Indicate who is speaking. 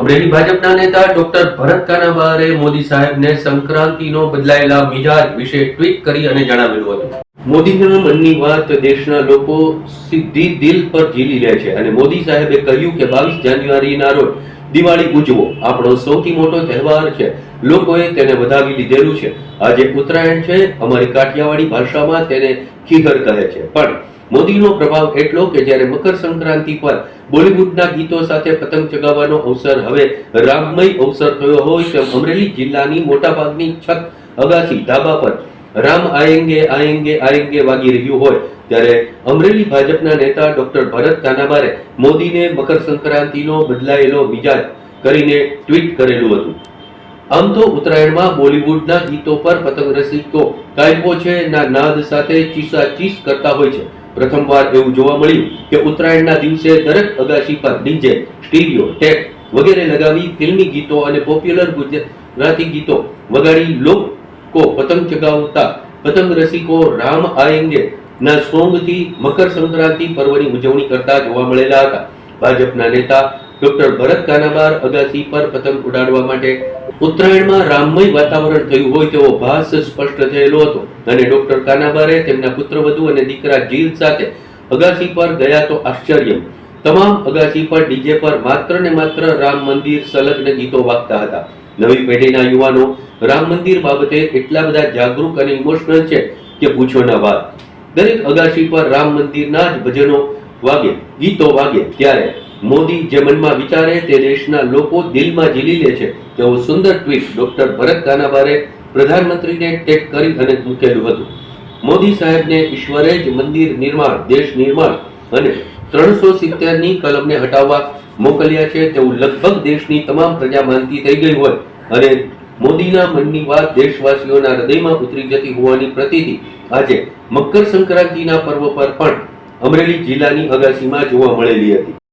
Speaker 1: અમરેલી ભાજપના નેતા ડોક્ટર ભરત કાનાબારે મોદી સાહેબને સંક્રાંતિનો બદલાયેલા મિજાજ વિશે ટ્વીટ કરી અને જણાવેલું હતું. મોદીના મનની વાત દેશના લોકો સીધી દિલ પર ઝીલી લે છે અને મોદી સાહેબે કહ્યું કે બાવીસ જાન્યુઆરીના રોજ દિવાળી ઉજવો. આપણો સૌથી મોટો તહેવાર છે. લોકોએ તેને વધાવી લીધેલું છે. આજે ઉત્તરાયણ છે. અમારી કાઠિયાવાડી ભાષામાં તેને ખીગર કહે છે. પણ મોદીનો પ્રભાવ એટલો કે જ્યારે મકર સંક્રાંતિ પર બોલિવૂડના ગીતો સાથે પતંગ ચગાવવાનો અવસર હવે રામમય અવસર થયો હોય તેમ અમરેલી જિલ્લાની મોટાભાગની છત અગાસી ધાબા પર રામ આયેંગે આયેંગે આયેંગે વાગી રહ્યું હોય. ત્યારે અમરેલી ભાજપના નેતા ડોક્ટર ભરત કાનાબારે મોદીને મકર સંક્રાંતિનો બદલાયેલો મિજાજ કરીને ટ્વીટ કરેલું હતું. આમ તો ઉત્તરાયણમાં બોલિવૂડના ગીતો પર પતંગ રસિકો કાયપો છે, ના નાદ સાથે ચીસા ચીસ કરતા હોય છે. પ્રથમવાર એવું જોવા મળ્યું કે ઉત્તરાયણના દિવસે દરેક અગાશી પર ડીજે સ્ટીરિયો ટેપ વગેરે લગાવી ફિલ્મી ગીતો અને પોપ્યુલર ગુજરાતી ગીતો વગાડી લોકો પતંગ ચગાવતા. પતંગ રસિકો રામ આયંગે ના સોંગથી મકર સંક્રાંતિ પર્વની ઉજવણી કરતા જોવા મળેલા હતા. ભાજપના નેતા ડોક્ટર ભરત કાનાબાર અગાસી પર પતંગ ઉડાડવા માટે ઉત્તરાયણમાં રામમય વાતાવરણ થયું હોય તેવો ભાસ સ્પષ્ટ થયેલો હતો. અને ડોક્ટર કાનાબારે તેમના પુત્રવધુ અને દીકરા જીલ સાથે અગાસી પર ગયા તો આશ્ચર્ય. તમામ અગાસી પર ડીજે પર માત્ર ને માત્ર રામ મંદિર સંલગ્ન ગીતો વાગતા હતા. નવી પેઢીના યુવાનો રામ મંદિર બાબતે એટલા બધા જાગૃત અને ઇમોશનલ છે કે પૂછો ના વાત. દરેક અગાશી પર રામ મંદિરના જ ભજનો વાગે, ગીતો વાગે ત્યારે મોદી જે મનમાં વિચારે તે દેશના લોકો દિલમાં ઝીલી લે છે. તેવું સુંદર ટ્વીટ ડોક્ટર ભરત કાનાબારે પ્રધાનમંત્રીને ટેગ કરી અને મૂકેલું હતું. મોદી સાહેબને ઈશ્વરે જ મંદિર નિર્માણ, દેશ નિર્માણ અને ત્રણસો સિત્તેરની કલમને હટાવવા મોકલ્યા છે. તેવું લગભગ દેશની તમામ પ્રજા માનતી થઈ ગઈ હોય અને મોદીના મનની વાત દેશવાસીઓના હૃદયમાં ઉતરી જતી હોવાની પ્રતિતિ આજે મકર સંક્રાંતિના પર્વ પર પણ અમરેલી જિલ્લાની અગાસીમાં જોવા મળેલી હતી.